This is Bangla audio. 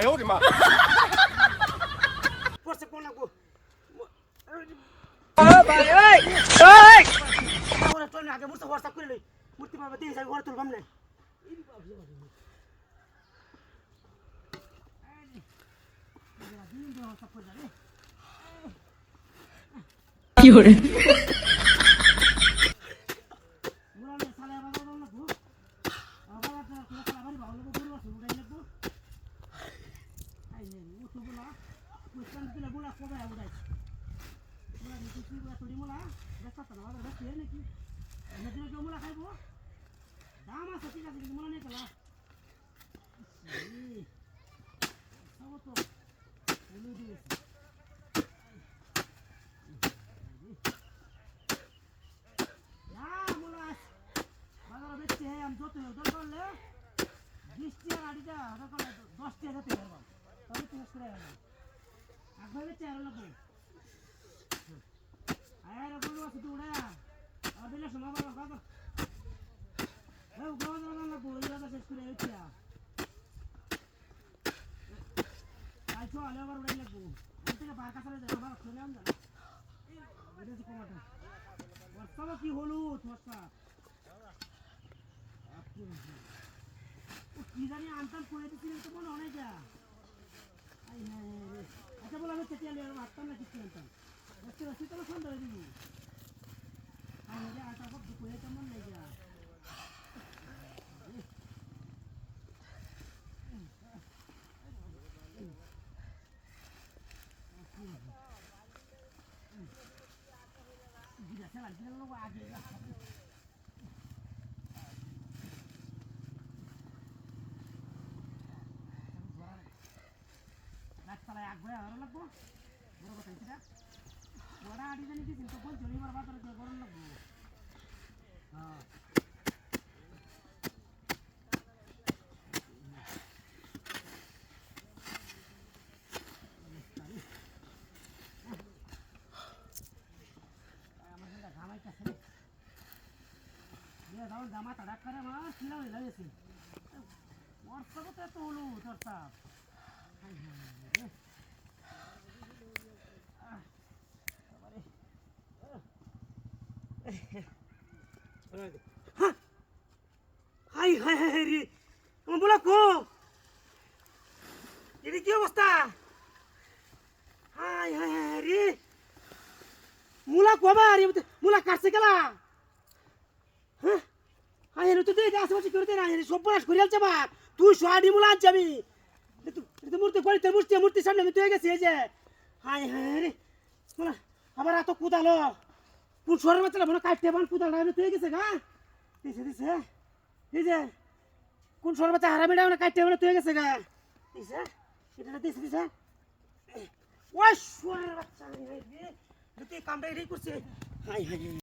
哎呦我的妈！不是光那个，我。哎哎哎！我转两个，我是我啥鬼嘞？我他妈把电视我都忘了。有人。দাম আছে ঠিক আছে কিন্তু মনে নেই তোলা তো হলুদ দিয়েছে আমি যত দর করলে বিশ টাকা গাড়িটা দর করলে দশ টাকা যেতে পারব তবে তুমি করে গেলাম একবার বেচছে আর লাগবো আয়ার বলব শুধু উড়ে আর দিলে শোনা বাবা বাবা এই উগ্র বাজার লাগবো এই বাজার শেষ করে হচ্ছে আইছো আলে আবার উড়াই লাগবো থেকে আম কি জানি আনতাম করে দিচ্ছিলেন তো মনে হয় রে আচ্ছা বলো আমি চেটিয়া লিয়ে আসতাম না কিছু আনতাম দেখতে পাচ্ছি তো সন্ধ্যা হয়ে দিবি আমি আটা সব দুপুরে কেমন নেই আগে গাছপালায় আগ ভয়ে আরও লাগবো বড় কথা এটা বড় আড়ি জানি কি কিন্তু কোন চলি মার বাজারে যে গরম লাগবো হ্যাঁ আমার কিন্তু ঘামাইতেছে রে দাও জামা তাড়া করে মা কিলা হয়ে লাগেছে মোর সব তো এত হলো তোর সাপ হাই হাই হাই রে। আমার বলা কো এটা কি অবস্থা? হাই হাই হাই মুলা কবা রে? মুলা কাটছে গেলা হ্যাঁ? হাই তুই তো আশেপাশে করে দে না সব পড়াশ করে আলছে বা তুই সোয়াডি মুলা আনছি আমি। মূর্তি গড়িতে মূর্তি মূর্তি সামনে আমি তুই গেছি, এই যে। হাই হাই রে। মুলা এত কুদালো। কোন শহরের বাচ্চারা মনে কাটতে পান কুদাল আমি তুই গেছে, গা। দিছে দিছে যে কোন শহরের বাচ্চা হারামি ডাউনে কাটতে মানে তুই গেছে, গা। দিছে, এটা দিছে দিছে। ওই শহরের বাচ্চা তুই কামটা এটাই করছে হাই হাই।